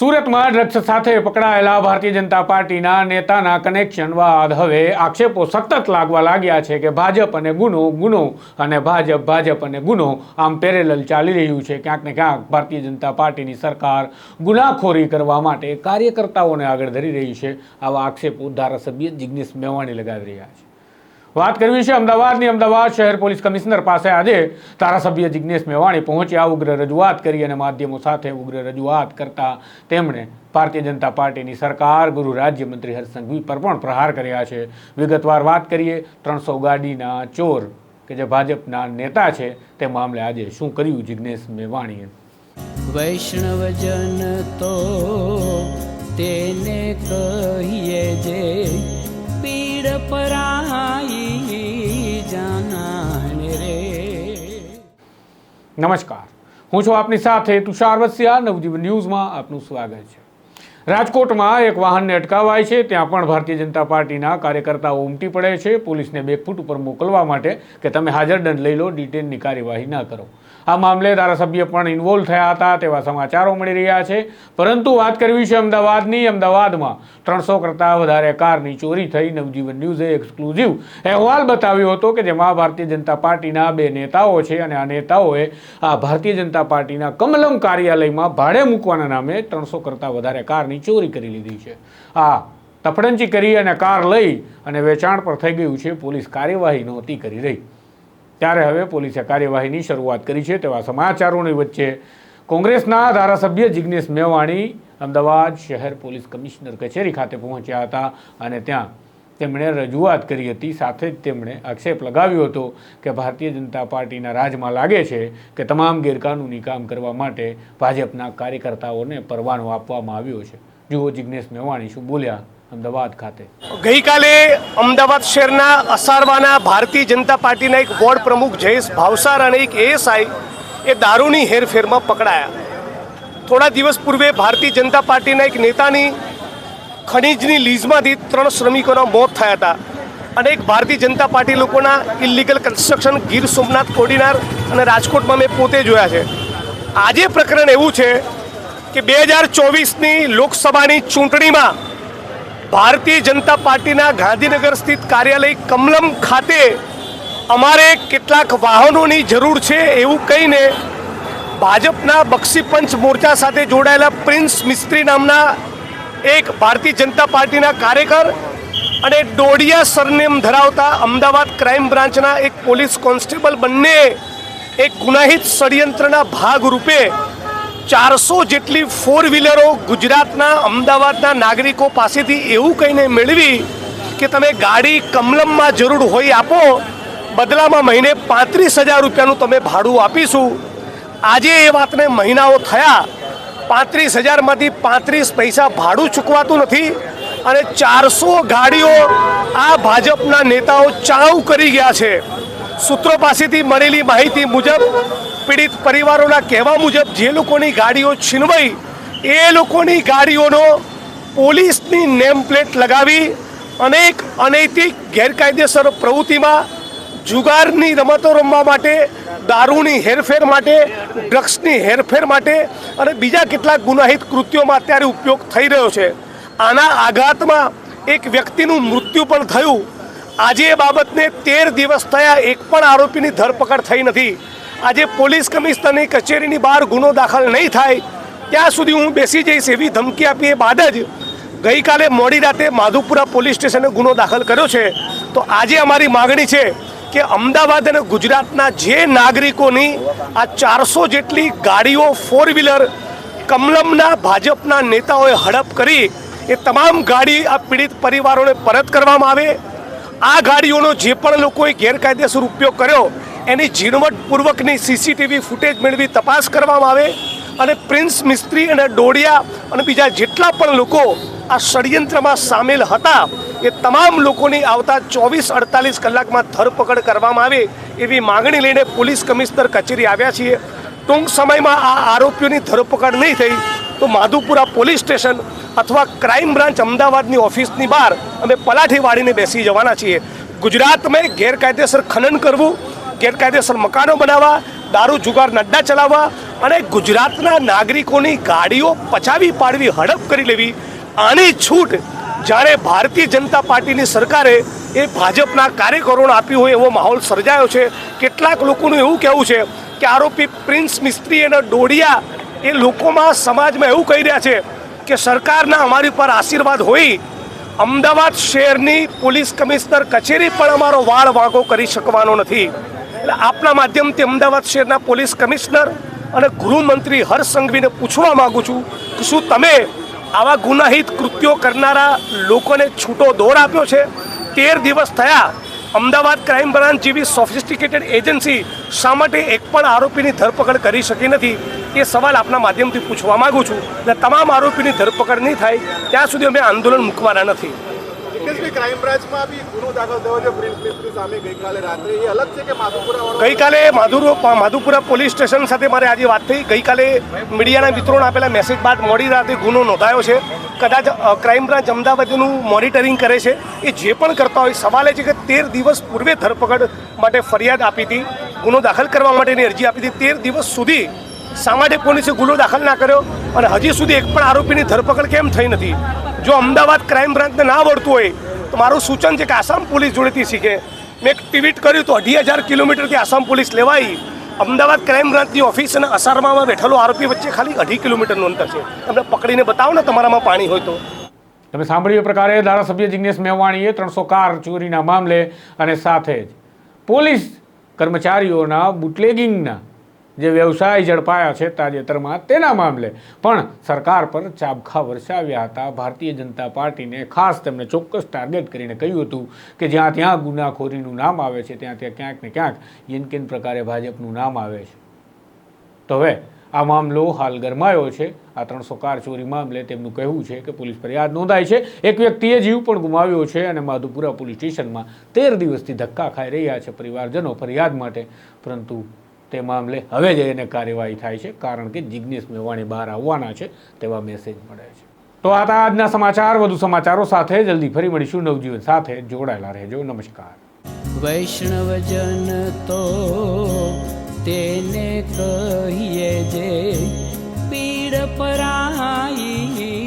સુરતમાં ડ્રગ્સ સાથે પકડાયેલા ભારતીય જનતા પાર્ટીના નેતાના કનેક્શન બાદ હવે આક્ષેપો સતત લાગવા લાગ્યા છે કે ભાજપ અને ગુનો ગુનો અને ભાજપ ભાજપ અને ગુનો આમ પેરેલલ ચાલી રહ્યું છે. ક્યાંક ને ક્યાંક ભારતીય જનતા પાર્ટીની સરકાર ગુનાખોરી કરવા માટે કાર્યકર્તાઓને આગળ ધરી રહી છે. આવા આક્ષેપો ધારાસભ્ય જિગ્નેશ મેવાણી લગાવી રહ્યા છે. વાત કરવી છે અમદાવાદની અમદાવાદ શહેર પોલીસ કમિશનર પાસે આજે ધારાસભ્ય જિજ્ઞેશ મેવાણી પહોંચ્યા. ઉગ્ર રજૂઆત કરી અને માધ્યમો સાથે ઉગ્ર રજૂઆત કરતા તેમણે ભારતીય જનતા પાર્ટીની સરકાર, ગૃહ રાજ્યમંત્રી હર્ષ સંઘવી પર પણ પ્રહાર કર્યા છે. વિગતવાર વાત કરીએ, ત્રણસો ગાડીના ચોર કે જે ભાજપના નેતા છે તે મામલે આજે શું કર્યું જિજ્ઞેશ મેવાણીએ? વૈષ્ણવજન તો તેને કહીએ જે પીડ પરાઈ જાનાને રે નમસ્કાર હું છું આપની સાથે તુષાર વસ્યા, નવજીવન ન્યૂઝમાં આપનું સ્વાગત છે. રાજકોટમાં એક વાહનને અટકાવાય છે, ત્યાં પણ ભારતીય જનતા પાર્ટીના કાર્યકર્તાઓ ઉમટી પડે છે. પોલીસને બેકફૂટ ઉપર મોકલવા માટે કે તમે હાજર દંડ લઈ લો ડિટેનની કાર્યવાહી ન કરો. આ મામલે ધારાસભ્ય પણ ઇન્વોલ્વ થયા હતા તેવા સમાચારો મળી રહ્યા છે. પરંતુ વાત કરવી છે અમદાવાદની. અમદાવાદમાં ત્રણસો કરતાં વધારે કારની ચોરી થઈ. નવજીવન ન્યૂઝે એક્સક્લુઝિવ અહેવાલ બતાવ્યો હતો કે જેમાં ભારતીય જનતા પાર્ટીના બે નેતાઓ છે અને આ નેતાઓએ આ ભારતીય જનતા પાર્ટીના કમલમ કાર્યાલયમાં ભાડે મૂકવાના નામે ત્રણસો કરતાં વધારે કારની ચોરી કરી લીધી છે. આ તફડંચી કરી અને કાર લઈ અને વેચાણ પર થઈ ગયું છે. પોલીસ કાર્યવાહી નહોતી કરી રહી. ત્યારે હવે પોલીસે કાર્યવાહીની શરૂઆત કરી છે. તેવા સમાચારોની વચ્ચે કોંગ્રેસના ધારાસભ્ય જિગ્નેશ મેવાણી અમદાવાદ શહેર પોલીસ કમિશનર કચેરી ખાતે પહોંચ્યા હતા અને ત્યાં તેમણે રજૂઆત કરી હતી. સાથે જ તેમણે આક્ષેપ લગાવ્યો હતો કે ભારતીય જનતા પાર્ટીના રાજમાં લાગે છે કે તમામ ગેરકાનૂની કામ કરવા માટે ભાજપના કાર્યકર્તાઓને પરવાનો આપવામાં આવ્યો છે. જુઓ જિગ્નેશ મેવાણી શું બોલ્યા. અમદાવાદ ખાતે. ગઈકાલે અમદાવાદ શહેરના અસારવાના ભારતીય જનતા પાર્ટીના એક વોર્ડ પ્રમુખ જયેશ ભાવસાર અને એક એએસઆઈ એ દારૂની હેરફેરમાં પકડાયા. થોડા દિવસ પૂર્વે ભારતીય જનતા પાર્ટીના એક નેતાની ખનીજની લીઝમાંથી ત્રણ શ્રમિકોના મોત થયા હતા અને એક ભારતીય જનતા પાર્ટી લોકોના ઇલીગલ કન્સ્ટ્રક્શન ગીર સોમનાથ કોડીનાર અને રાજકોટમાં મેં પોતે જોયા છે. આજે પ્રકરણ એવું છે કે બે હજાર ચોવીસની લોકસભાની ચૂંટણીમાં ભારતીય જનતા પાર્ટીના ગાંધીનગર સ્થિત કાર્યાલય કમલમ ખાતે અમારે કેટલાક વાહનોની જરૂર છે એવું કહીને ભાજપના બક્ષીપંચ મોરચા સાથે જોડાયેલા પ્રિન્સ મિસ્ત્રી નામના એક ભારતીય જનતા પાર્ટીના કાર્યકર અને ડોડિયા સરનેમ ધરાવતા અમદાવાદ ક્રાઇમ બ્રાન્ચના એક પોલીસ કોન્સ્ટેબલ બંને એક ગુનાહિત ષડયંત્રના ભાગરૂપે ચારસો જેટલી ફોર વ્હીલરો ગુજરાતના અમદાવાદના નાગરિકો પાસેથી એવું કહીને મેળવી કે તમે ગાડી કમલમમાં જરૂર હોય આપો, બદલામાં મહિને પાંત્રીસ હજાર રૂપિયાનું તમે ભાડું આપીશું. આજે એ વાતને મહિનાઓ થયા, પાંત્રીસ હજારમાંથી પાંત્રીસ પૈસા ભાડું ચૂકવાતું નથી અને ચારસો ગાડીઓ આ ભાજપના નેતાઓ ચાવ કરી ગયા છે. સૂત્રો પાસેથી મળેલી માહિતી મુજબ પીડિત પરિવારોના કહેવા મુજબ જે લોકોની ગાડીઓ છીનવાઈ, એ લોકોની ગાડીઓનો પોલીસની નેમ પ્લેટ લગાવી અનેક અનૈતિક ગેરકાયદેસર પ્રવૃત્તિમાં જુગારની રમતો રમવા માટે, દારૂની હેરફેર માટે, ડ્રગ્સની હેરફેર માટે અને બીજા કેટલાક ગુનાહિત કૃત્યોમાં અત્યારે ઉપયોગ થઈ રહ્યો છે. આના આઘાતમાં એક વ્યક્તિનું મૃત્યુ પણ થયું. આજે એ બાબતને તેર દિવસ થયા, એક પણ આરોપીની ધરપકડ થઈ નથી. આજે પોલીસ કમિશનરની કચેરીની બહાર ગુનો દાખલ નહીં થાય, ત્યાં સુધી હું બેસી જઈશ એવી ધમકી આપી એ બાદ જ ગઈકાલે મોડી રાતે માધુપુરા પોલીસ સ્ટેશને ગુનો દાખલ કર્યો છે. તો આજે અમારી માગણી છે કે અમદાવાદ અને ગુજરાતના જે નાગરિકોની આ ચારસો જેટલી ગાડીઓ ફોર વ્હીલર કમલમના ભાજપના નેતાઓએ હડપ કરી, એ તમામ ગાડી આ પીડિત પરિવારોને પરત કરવામાં આવે. આ ગાડીઓનો જે પણ લોકોએ ગેરકાયદેસર ઉપયોગ કર્યો એની ઝીણવટપૂર્વકની સીસીટીવી ફૂટેજ મેળવી તપાસ કરવામાં આવે અને પ્રિન્સ મિસ્ત્રી અને ડોડિયા અને બીજા જેટલા પણ લોકો આ ષડયંત્રમાં સામેલ હતા, એ તમામ લોકોની આવતા ચોવીસ અડતાલીસ કલાકમાં ધરપકડ કરવામાં આવે એવી માગણી લઈને પોલીસ કમિશનર કચેરી આવ્યા છીએ. ટૂંક સમયમાં આ આરોપીઓની ધરપકડ નહીં થઈ તો માધુપુરા પોલીસ સ્ટેશન અથવા ક્રાઇમ બ્રાન્ચ અમદાવાદની ઓફિસની બહાર અમે પલાઠી વાળીને બેસી જવાના છીએ. ગુજરાતમાં ગેરકાયદેસર ખનન કરવું ગેરકાયદેસર મકાનો બનાવવા, દારૂ જુગાર નડ્ડા ચલાવવા અને ગુજરાતના નાગરિકોની ગાડીઓ પચાવી પાડવી, હડપ કરી લેવી, આની છૂટ જ્યારે ભારતીય જનતા પાર્ટીની સરકારે એ ભાજપના કાર્યકરોને આપ્યું હોય એવો માહોલ સર્જાયો છે. કેટલાક લોકોનું એવું કહેવું છે કે આરોપી પ્રિન્સ મિસ્ત્રી અને ડોડિયા એ લોકોમાં સમાજમાં એવું કહી રહ્યા છે કે સરકારના અમારી પર આશીર્વાદ હોય, અમદાવાદ શહેરની પોલીસ કમિશનર કચેરી પણ અમારો વાળ વાંકો કરી શકવાનો નથી. આપના માધ્યમથી અમદાવાદ શહેરના પોલીસ કમિશનર અને ગૃહમંત્રી હર્ષ સંઘવીને પૂછવા માગું છું કે શું તમે આવા ગુનાહિત કૃત્યો કરનારા લોકોને છૂટો દોર આપ્યો છે? તેર દિવસ થયા, અમદાવાદ ક્રાઇમ બ્રાન્ચ જેવી સોફિસ્ટિકેટેડ એજન્સી શા માટે એક પણ આરોપીની ધરપકડ કરી શકી નથી? એ સવાલ આપના માધ્યમથી પૂછવા માગું છું. અને તમામ આરોપીની ધરપકડ નહીં થાય, ત્યાં સુધી અમે આંદોલન મૂકવાના નથી. ગઈકાલે માધુરો માધુપુરા પોલીસ સ્ટેશન સાથે મારે આજે વાત થઈ. ગઈકાલે મીડિયાના મિત્રોને આપેલા મેસેજ બાદ મોડી રાતે ગુનો નોંધાયો છે. કદાચ ક્રાઇમ બ્રાન્ચ અમદાવાદનું મોનિટરિંગ કરે છે. એ જે પણ કરતા હોય, સવાલ છે કે તેર દિવસ પૂર્વે ધરપકડ માટે ફરિયાદ આપી હતી. ગુનો દાખલ કરવા માટેની અરજી આપી હતી. તેર દિવસ સુધી શા માટે પોલીસે ગુનો દાખલ ના કર્યો અને હજી સુધી એક પણ આરોપીની ધરપકડ કેમ થઈ નથી? જો અમદાવાદ ક્રાઇમ બ્રાન્ચને ના આવડતું હોય, તો મારું સૂચન છે કે આસામ પોલીસ જોડેથી શીખે. મેં એક ટ્વીટ કર્યું તો અઢી હજાર કિલોમીટરથી આસામ પોલીસ લેવાઈ. અમદાવાદ ક્રાઇમ બ્રાન્ચની ઓફિસ અને અસારમામાં બેઠેલો આરોપી વચ્ચે ખાલી અઢી કિલોમીટરનું અંતર છે. તમને પકડીને બતાવો ને તમારામાં પાણી હોય તો. તમે સાંભળ્યું પ્રકારે ધારાસભ્ય જિગ્નેશ મેવાણીએ ત્રણસો કાર ચોરીના મામલે અને સાથે જ પોલીસ કર્મચારીઓના બુટલેગિંગના જે વ્યવસાય ઝડપાયા છે તાજેતરમાં તેના મામલે. પણ સરકાર પર ચાબખા વરસાવ્યા હતા. ભારતીય જનતા પાર્ટીને ખાસ તેમણે ચોક્કસ ટાર્ગેટ કરીને કહ્યું હતું કે જ્યાં ત્યાં ગુનાખોરીનું નામ આવે છે, ત્યાં ત્યાં ક્યાંક ને ક્યાંક યનકેન પ્રકારે ભાજપનું નામ આવે છે. તો હવે આ મામલો હાલ ગરમાયો છે. આ ત્રણસો કાર ચોરી મામલે તેમનું કહેવું છે કે પોલીસ ફરિયાદ નોંધાઈ છે. એક વ્યક્તિએ જીવ પણ ગુમાવ્યો છે અને માધુપુરા પોલીસ સ્ટેશનમાં તેર દિવસથી ધક્કા ખાઈ રહ્યા છે પરિવારજનો ફરિયાદ માટે. પરંતુ તે મામલે હવે જ એને કાર્યવાહી થાય છે, કારણ કે જિજ્ઞેશ મેવાણી બહાર આવવાના છે, તેવા મેસેજ મળે છે. તો આ હતા આજના સમાચાર. વધુ સમાચારો સાથે જલ્દી ફરી મળીશું. નવજીવન સાથે જોડાયેલા રહેજો. નમસ્કાર. વૈષ્ણવજન તો તેને કહીએ જે પીડ પરાઈ